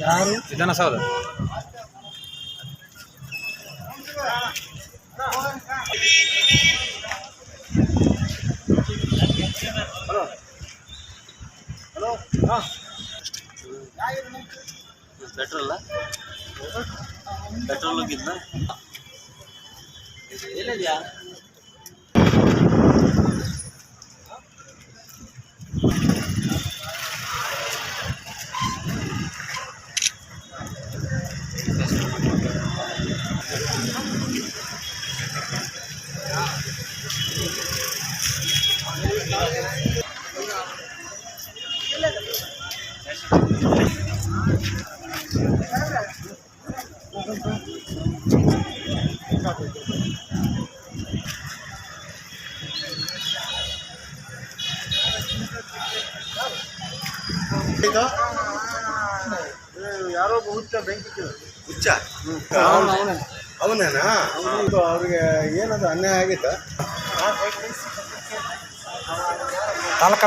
ಯಾರು? Vidhana Soudha. Petrol petrol ಹೋಗಿದ್ದ ಎಲ್ಲಿದ್ಯಾ ಈಗ? ಯಾರೋ ಹುಚ್ಚ ಬೆಂಕಿ ಹುಚ್ಚ ಅವನೇನಾ? ಇದು ಅವ್ರಿಗೆ ಏನದು ಅನ್ಯಾಯ ಆಗಿತ್ತ? ತಾಲೂಕಾ